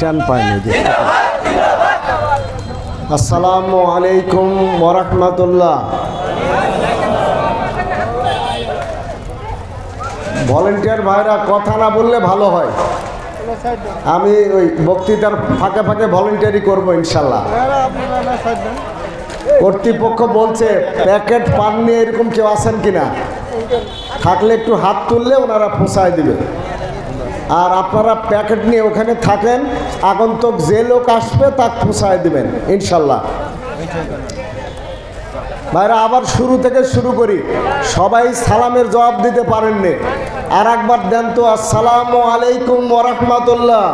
Stand পায়নি আসসালামু আলাইকুম ওরহমতুল্লাহ ভলেন্টিয়ার ভাইরা কথা না বললে ভালো হয়। আমি ওই বক্তৃতার ফাঁকে ফাঁকে ভলেন্টিয়ারি করব ইনশাল্লাহ। কর্তৃপক্ষ বলছে, প্যাকেট পান নিয়ে এরকম কেউ আছেন কিনা? থাকলে একটু হাত তুললে ওনারা পোষায় দিবে। আর আপনারা প্যাকেট নিয়ে ওখানে থাকেন আগন্তুক যে লোক আসবে তাকে পোষায় দিবেন, ইনশাল্লাহ। ভাইরা, আবার শুরু থেকে শুরু করি। সবাই সালামের জবাব দিতে পারেননি। আর একবার দেন তো, আসসালামু আলাইকুম ওরহমতুল্লাহ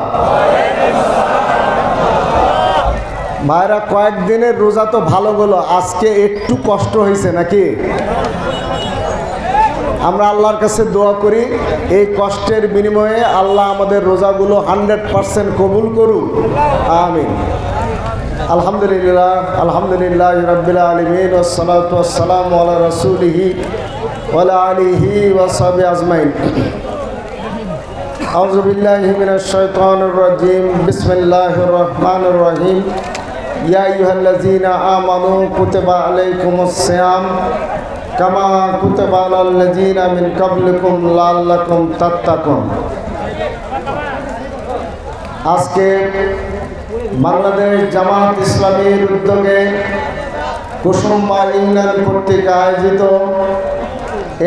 ভাইরা, কয়েকদিনের রোজা তো ভালো গেলো, আজকে একটু কষ্ট হয়েছে নাকি? আমরা আল্লাহর কাছে দোয়া করি এই কষ্টের বিনিময়ে আল্লাহ আমাদের রোজাগুলো হান্ড্রেড পারসেন্ট কবুল করুন আমিন আলহামদুলিল্লাহ আলহামদুলিল্লাহ রবিল আলমিন ওসালাতাম আলা রসুলিহি ওলা আলিহি ওসাবি আজমাইন أعوذ بالله من الشيطان الرجيم بسم الله الرحمن الرحيم يا أيها الذين آمنوا كتب عليكم الصيام কামা কুতবালাল্লাযীনা মিন ক্বাবলিকুম লাআল্লাকুম তাত্তাকুন। আজকে বাংলাদেশ জামাত ইসলামীর উদ্যোগে কুসুম্বা ইংল্যান্ড কর্তৃক আয়োজিত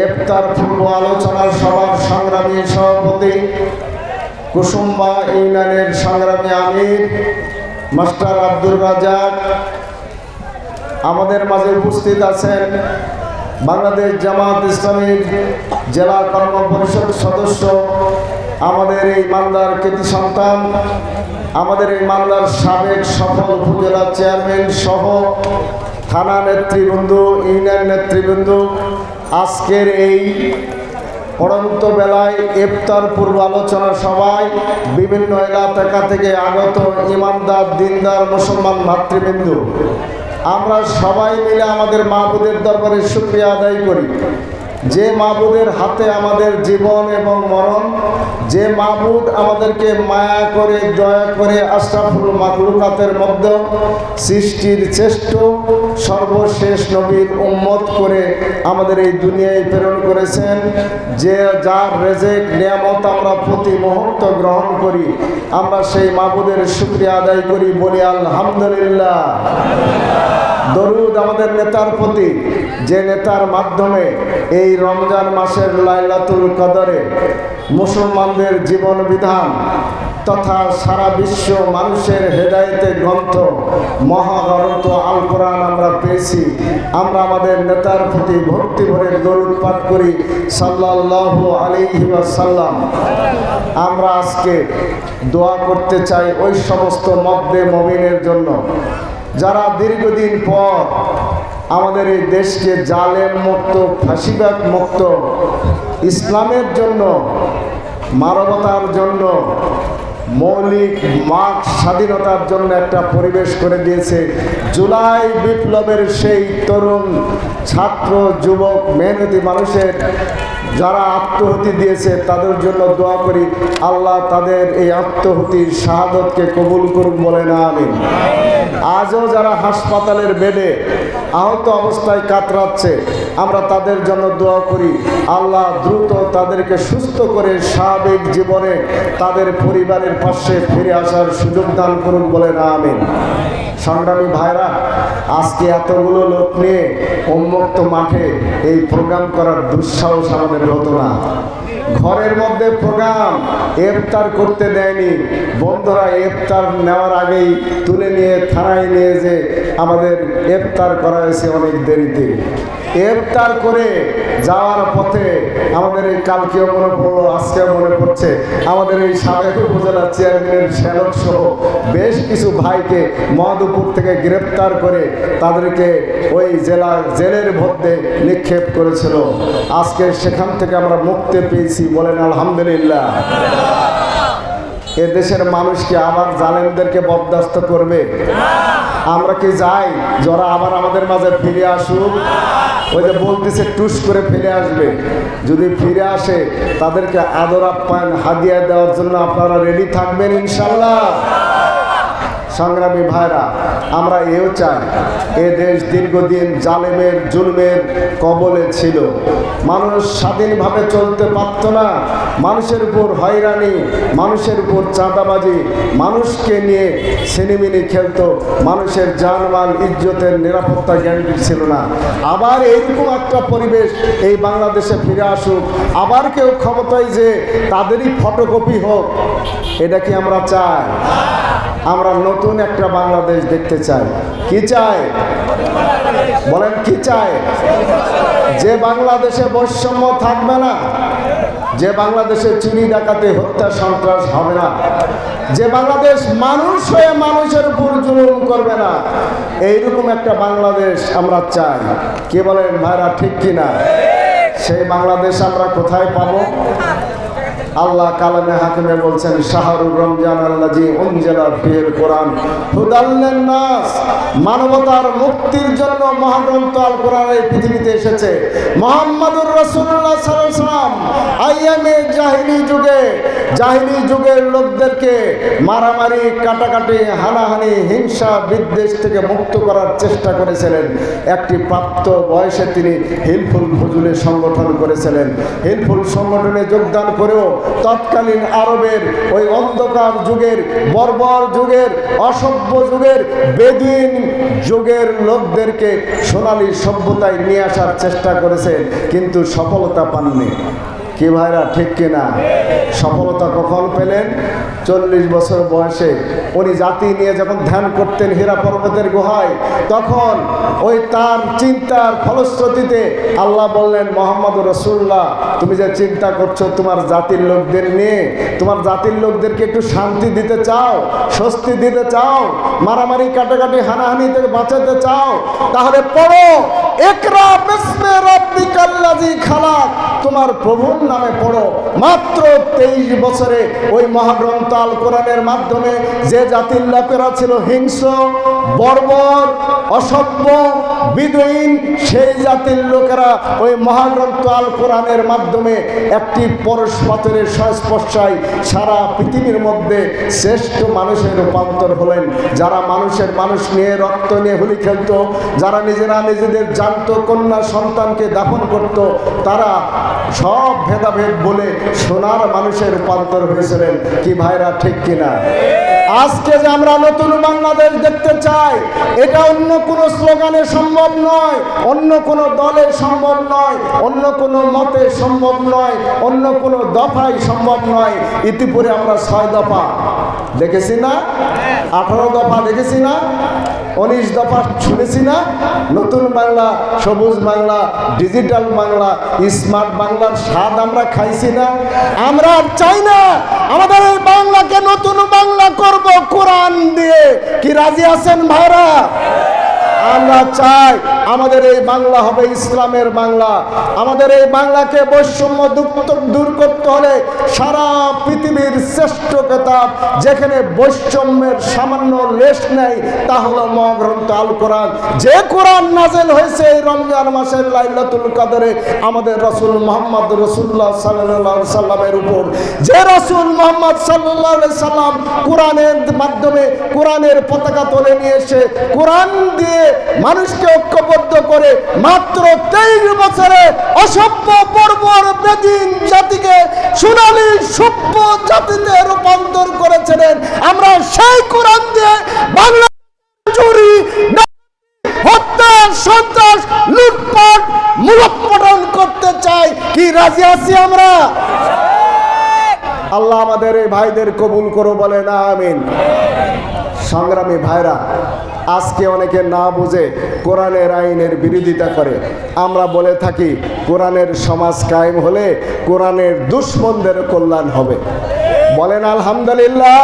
এফতার পূর্ব আলোচনার সভার সংগ্রামী সভাপতি কুসুম্মা ইংল্যান্ডের সংগ্রামী আমির, মাস্টার আব্দুর রাজাক আমাদের মাঝে উপস্থিত আছেন বাংলাদেশ জামাত ইসলামীর জেলা কর্ম পরিষদ সদস্য, আমাদের এই মালদার কৃতি সন্তান, আমাদের এই মালদার সাবেক সফল উপজেলা চেয়ারম্যান সহ থানা নেতৃবৃন্দ, ইউনিয়ন নেতৃবৃন্দ, আজকের এই পড়ন্ত বেলায় ইফতার পূর্ব আলোচনা সভায় বিভিন্ন এলাকা থেকে আগত ইমানদার, দিনদার, মুসলমান ভাতৃবৃন্দ আমরা সবাই মিলে আমাদের মাহবুদের দরবারে শুক্রিয়া আদায় করি। যে মাহবুদের হাতে আমাদের জীবন এবং মরণ, যে মাহবুদ আমাদেরকে মায়া করে, দয়া করে আশরাফুল মাকলুকাতের মধ্যে সৃষ্টির শ্রেষ্ঠ, সর্বশেষ নবীর উম্মত করে আমাদের এই দুনিয়ায় প্রেরণ করেছেন। যে যার রেজেক, নিয়ামত আমরা প্রতি মুহূর্ত গ্রহণ করি, আমরা সেই মাহবুদের শুক্রিয়া আদায় করি, বলি আলহামদুলিল্লাহ। আমাদের নেতার প্রতি যে নেতার মাধ্যমে এই রমজান মাসের লাইলাতুল কদরে মুসলমানদের জীবন বিধান তথা সারা বিশ্ব মানুষের হেদায়েতের গ্রন্থ মহাগ্রন্থ আল কোরআন আমরা পেয়েছি, আমরা আমাদের নেতার প্রতি ভক্তি ভরে দরুদ পাঠ করি সাল্লাহ সাল্লাম আমরা আজকে দোয়া করতে চাই ওই সমস্ত মদ্দে মমিনের জন্য। যারা দীর্ঘদিন পর আমাদের এই দেশকে জালেম মুক্ত, ফাঁসিবাদ মুক্ত, ইসলামের জন্য, মানবতার জন্য, মৌলিক মাঠ স্বাধীনতার জন্য একটা পরিবেশ করে দিয়েছে জুলাই বিপ্লবের সেই তরুণ ছাত্র, যুবক, মেহনতি মানুষের যারা আত্মহতি দিয়েছে, তাদের জন্য দোয়া করি, আল্লাহ তাদের এই আত্মহতির শাহাদতকে কবুল করুন বলে না আমি আজও যারা হাসপাতালের বেডে আহত অবস্থায় কাতরাচ্ছে, আমরা তাদের জন্য দোয়া করি, আল্লাহ দ্রুত তাদেরকে সুস্থ করে স্বাভাবিক জীবনে তাদের পরিবারের পাশে ফিরে আসার সুযোগ দান করুন বলে না আমি সংগ্রামী ভাইরা আজকে এতগুলো লোক নিয়ে উন্মুক্ত মাঠে এই প্রোগ্রাম করার দুঃসাহস আমাদের হতো না। ঘরের মধ্যে প্রোগ্রাম ইফতার করতে দেয়নি। বন্ধুরা, ইফতার নেওয়ার আগেই তুলে নিয়ে, থানায় নিয়ে যে আমাদের ইফতার করা হয়েছে অনেক দেরিতে। ইফতার করে যাওয়ার পথে আমাদের এই কালকেও মনে পড়ল, আজকেও মনে পড়ছে, আমাদের এই সাবেক উপজেলা চেয়ারম্যানের শ্যালক সহ বেশ কিছু ভাইকে মহাদুপুর থেকে গ্রেপ্তার করে তাদেরকে ওই জেলা জেলের মধ্যে নিক্ষেপ করেছিল। আজকে সেখান থেকে আমরা মুক্তি পেয়েছি। বলেন আলহামদুলিল্লাহ। এ দেশের মানুষকে আবার জালেমদেরকে বরদাস্ত করবে? আমরা কি যাই? যারা আবার আমাদের মাঝে ফিরে আসুক? ওই যে বলতেছে, টুস করে ফিরে আসবে। যদি ফিরে আসে, তাদেরকে আদর আপ্যায়ন, হাদিয়া দেওয়ার জন্য আপনারা রেডি থাকবেন ইনশাল্লাহ সংগ্রামী ভাইরা, আমরা এও চাই এ দেশ দীর্ঘদিন জালেমের, জুলমের কবলে ছিল। মানুষ স্বাধীনভাবে চলতে পারত না। মানুষের উপর হয়রানি, মানুষের উপর চাঁদাবাজি, মানুষকে নিয়ে সিনেমিনি খেলতো। মানুষের জানমাল, ইজ্জতের নিরাপত্তা গ্যারান্টি ছিল না। আবার এইরকম একটা পরিবেশ এই বাংলাদেশে ফিরে আসুক। আবার কেউ ক্ষমতায় যে তাদেরই ফটোকপি হোক, এটা কি আমরা চাই? আমরা নতুন একটা বাংলাদেশ দেখতে চাই। কি চাই? বলেন, কি চাই? যে বাংলাদেশে বৈষম্য থাকবে না, যে বাংলাদেশে চুরি ডাকাতে, হত্যা, সন্ত্রাস হবে না, যে বাংলাদেশ মানুষ হয়ে মানুষের উপর জুলুম করবে না, এইরকম একটা বাংলাদেশ আমরা চাই। কে বলেন ভাইরা, ঠিক কিনা? সেই বাংলাদেশ আমরা কোথায় পাবো? আল্লাহ কালামে হাকিমে বলছেন শাহরুর রমজান আল্লাহ জি অঞ্জেলা ফির কোরআন। হুদাল্লেন নাস, মানবতার মুক্তির জন্য মহাগ্রন্থ আল কোরআন এই পৃথিবীতে এসেছে। মোহাম্মদুর রসুল্লাহ সাল্লাম আইয়ামে জাহিলি যুগে জাহিলি যুগের লোকদেরকে মারামারি, কাটাকাটি, হানাহানি, হিংসা, বিদ্বেষ থেকে মুক্ত করার চেষ্টা করেছিলেন। একটি প্রাপ্ত বয়সে তিনি হিলফুল ফজুলের সংগঠন করেছিলেন। হিলফুল সংগঠনে যোগদান করেও তৎকালীন আরবের ওই অন্ধকার যুগের, বর্বর যুগের, অসভ্য যুগের, বেদিন যুগের লোকদেরকে সোনালী সভ্যতায় নিয়ে আসার চেষ্টা করেছেন, কিন্তু সফলতা পাননি। কি ভাইরা, ঠিক কিনা? সফলতা কখন পেলেন? চল্লিশ বছর বয়সে। উনি জাতি নিয়ে যখন ধ্যান করতেন হীরা পর্বতের গুহায়, তখন ওই তার চিন্তার ফলশ্রুতিতে আল্লাহ বললেন মোহাম্মদ রসুল্লাহ তুমি যে চিন্তা করছ তোমার জাতির লোকদের নিয়ে, তোমার জাতির লোকদেরকে একটু শান্তি দিতে চাও, স্বস্তি দিতে চাও, মারামারি, কাটাকাটি, হানাহানি থেকে বাঁচাতে চাও, তাহলে পড়ো একরা তোমার প্রভুর নামে পড়ো। মাত্র তেইশ বছরে ওই মহাগ্রন্থ আল কোরআনের মাধ্যমে যে জাতির লোকেরা ছিল বর্বর, অসভ্য সেই জাতির লোকেরা ওই মহাগ্রন্থ আল কোরআনের মাধ্যমে একটি পরশ সংস্পর্শায় সারা পৃথিবীর মধ্যে শ্রেষ্ঠ মানুষের রূপান্তর হলেন। যারা মানুষের মানুষ নিয়ে রক্ত নিয়ে হোলি খেলতো, যারা নিজেরা নিজেদের জানত, কন্যা সন্তানকে দাফন করত, তারা সব ভেদাভেদ বলে সোনার মানুষের রূপান্তর হয়েছিলেন। কি ভাইরা, ঠিক কিনা? আজকে যে আমরা নতুন বাংলাদেশ দেখতে চাই, এটা অন্য কোনো স্লোগানে সম্ভব নয়, অন্য কোনো দলে সম্ভব নয়, অন্য কোনো মতে সম্ভব নয়, অন্য কোনো দফায় সম্ভব নয়। ইতিপূর্বে আমরা ছয় দফা দেখেছি না? আঠারো দফা দেখেছি না? উনিশ দফা শুনেছি না? নতুন বাংলা, সবুজ বাংলা ডিজিটাল বাংলা স্মার্ট বাংলার স্বাদ আমরা খাইছি না। আমরা আর চাই না আমাদের এই বাংলাকে নতুন বাংলা করব কোরআন দিয়ে। কি রাজি আছেন ভাইরা? আমরা চাই আমাদের এই বাংলা হবে ইসলামের বাংলা। আমাদের এই বাংলাকে বৈষম্য দূর করতে হলে সারা পৃথিবীর শ্রেষ্ঠ কেতাব যেখানে বৈষম্যের সামান্য লেশ নেই, তা হলো মহাগ্রন্থ আল কোরআন। যে কোরআন নাজেল হয়েছে এই রমজান মাসের লাইলাতুল কাদরে আমাদের রসুল মোহাম্মদ রসুল্লাহ সাল্লাহ সাল্লামের উপর। যে রসুল মোহাম্মদ সাল্লাহ সাল্লাম কোরআনের মাধ্যমে কোরআনের পতাকা তুলে নিয়ে এসে কোরআন দিয়ে মানুষকে ঐক্যবদ্ধ করে মাত্র তেইশ বছরে অসভ্য বর্বর বেদিন জাতিকে সোনালী সভ্য জাতিতে রূপান্তর করেছিলেন। আমরা সেই কোরআন দিয়ে বাংলা চুরি হত্যা, সন্ত্রাস, লুটপাট করতে চাই। কি রাজি আছি আমরা? আল্লাহ আমাদের এই ভাইদের কবুল করো বলে না আমিন। সংগ্রামী ভাইরা আজকে অনেকে না বুঝে কোরআনের আইনের বিরোধিতা করে। আমরা বলে থাকি, কোরআনের সমাজ কায়েম হলে কোরআনের দুশ্মনদের কল্যাণ হবে। বলেন আলহামদুলিল্লাহ?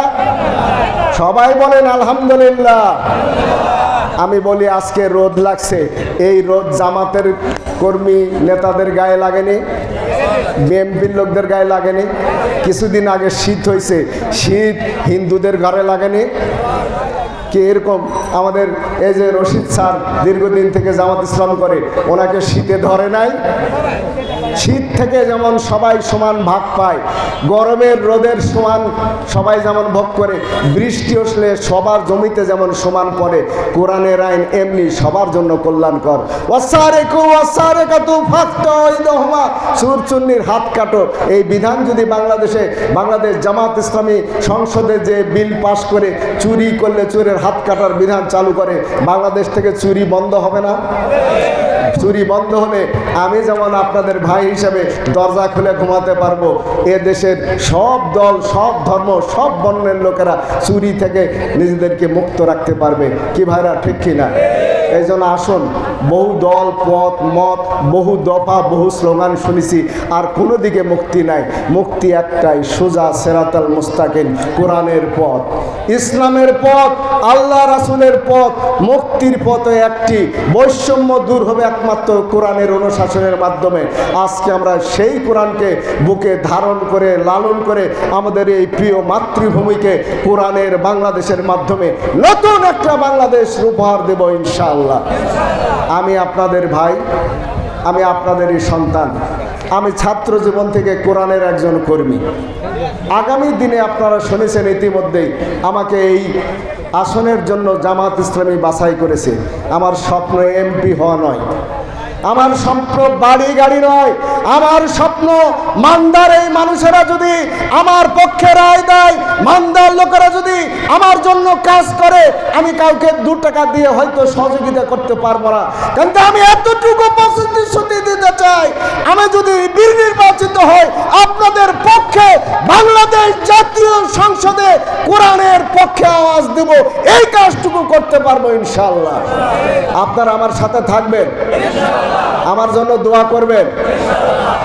সবাই বলেন আলহামদুলিল্লাহ। আমি বলি, আজকে রোদ লাগছে। এই রোদ জামাতের কর্মী নেতাদের গায়ে লাগেনি? বিএমপির লোকদের গায়ে লাগেনি? কিছুদিন আগে শীত হয়েছে। শীত হিন্দুদের ঘরে লাগেনি? কি এরকম আমাদের এই যে রশিদ স্যার দীর্ঘদিন থেকে জামাত ইসলাম করে, ওনাকে শীতে ধরে নাই? শীত থেকে যেমন সবাই সমান ভাগ পায়, গরমের রোদের সমান সবাই যেমন ভোগ করে, বৃষ্টি আসলে সবার জমিতে যেমন সমান পড়ে, কোরআনের আইন এমনি সবার জন্য কল্যাণকর। ওয়াসারে কু ওয়াসারে কাতু ফাক্ত ইদহমা সুরচুন্নির হাত কাটো। এই বিধান যদি বাংলাদেশে, বাংলাদেশ জামাত ইসলামী সংসদে যে বিল পাশ করে, চুরি করলে চোরের হাত কাটার বিধান চালু করে, বাংলাদেশ থেকে চুরি বন্ধ হবে না? চুরি বন্ধ হলে আমি যেমন আপনাদের ভাই হিসেবে দরজা খুলে ঘুমাতে পারব, এ দেশের সব দল, সব ধর্ম, সব বর্ণের লোকেরা চুরি থেকে নিজেদেরকে মুক্ত রাখতে পারবে। কি ভাইরা, ঠিক কিনা? এই জন্য আসুন, বহু দল, পথ, মত, বহু দফা, বহু স্লোগান শুনেছি, আর কোনো দিকে মুক্তি নাই। মুক্তি একটাই, সোজা সেরাতাল মুস্তাকিম, কোরআনের পথ। ইসলামের পথ, আল্লাহ রাসুলের পথ, মুক্তির পথে একটি, বৈষম্য দূর হবে একমাত্র কোরআনের অনুশাসনের মাধ্যমে। আজকে আমরা সেই কোরআনকে বুকে ধারণ করে, লালন করে আমাদের এই প্রিয় মাতৃভূমিকে কোরআনের বাংলাদেশের মাধ্যমে নতুন একটা বাংলাদেশ উপহার দেব ইনশাআল্লাহ। আমি আপনাদের ভাই, আমি আপনাদেরই সন্তান। আমি ছাত্র জীবন থেকে কোরআনের একজন কর্মী। আগামী দিনে আপনারা শুনেছেন ইতিমধ্যেই, আমাকে এই আসনের জন্য জামাত ইসলামী বাছাই করেছে। আমার স্বপ্ন এমপি হওয়া নয়। আমার স্বপ্ন বাড়ি গাড়ি নয়, আমার স্বপ্ন মান্দার এই মানুষেরা যদি আমার পক্ষে রায় দেয়, মান্দার লোকেরা যদি আমার জন্য কাজ করে, আমি কাউকে দু টাকা দিয়ে হয়তো সহযোগিতা করতে পারব না। কিন্তু আমি এতটুকু প্রতিশ্রুতি দিতে চাই, আমি যদি নির্বাচিত হই, আপনাদের পক্ষে বাংলাদেশ জাতীয় সংসদে কোরআনের পক্ষে আওয়াজ দেব, এই কাজটুকু করতে পারব ইনশাল্লাহ আপনারা আমার সাথে থাকবেন। আমার জন্য দোয়া করবেন।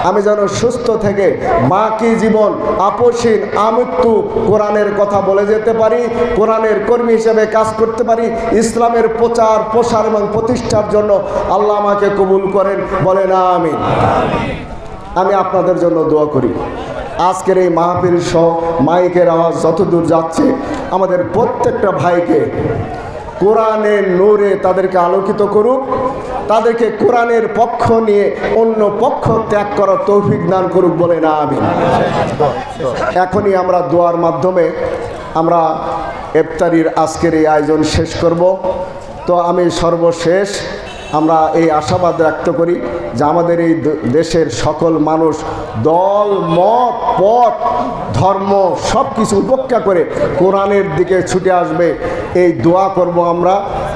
আমি যেন সুস্থ থেকে বাকি জীবন আপসীন আমৃত্যু কোরআনের কথা বলে যেতে পারি, কোরআনের কর্মী হিসেবে কাজ করতে পারি, ইসলামের প্রচার, প্রসার এবং প্রতিষ্ঠার জন্য আল্লাহ আমাকে কবুল করেন। বলে না আমি আমি আপনাদের জন্য দোয়া করি। আজকের এই মাহফিল সহ মাইকের আওয়াজ যতদূর যাচ্ছে, আমাদের প্রত্যেকটা ভাইকে কোরআনের নূরে তাদেরকে আলোকিত করুক, তাদেরকে কোরআনের পক্ষ নিয়ে অন্য পক্ষ ত্যাগ করার তৌফিক দান করুক বলে না আমি এখনই আমরা দোয়ার মাধ্যমে আমরা ইফতারির আজকের এই আয়োজন শেষ করব। তো আমি সর্বশেষ আমরা এই আশাবাদ ব্যক্ত করি যে আমাদের এই দেশের সকল মানুষ দল, মত, পথ, ধর্ম সব কিছু উপেক্ষা করে কোরআনের দিকে ছুটে আসবে। এই দোয়া করব আমরা।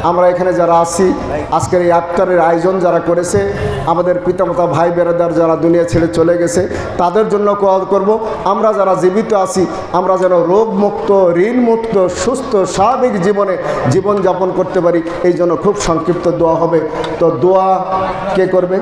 আমরা এখানে যারা আছি আজকের এই আক্তারের আয়োজন যারা করেছে আমাদের পিতামাতা ভাই বেড়াদার যারা দুনিয়া ছেড়ে চলে গেছে তাদের জন্য কল করব। আমরা যারা জীবিত আছি আমরা যেন রোগমুক্ত ঋণমুক্ত সুস্থ স্বাভাবিক জীবনে জীবন যাপন করতে পারি এই জন্য খুব সংক্ষিপ্ত দোয়া হবে। তো দোয়া কে করবে?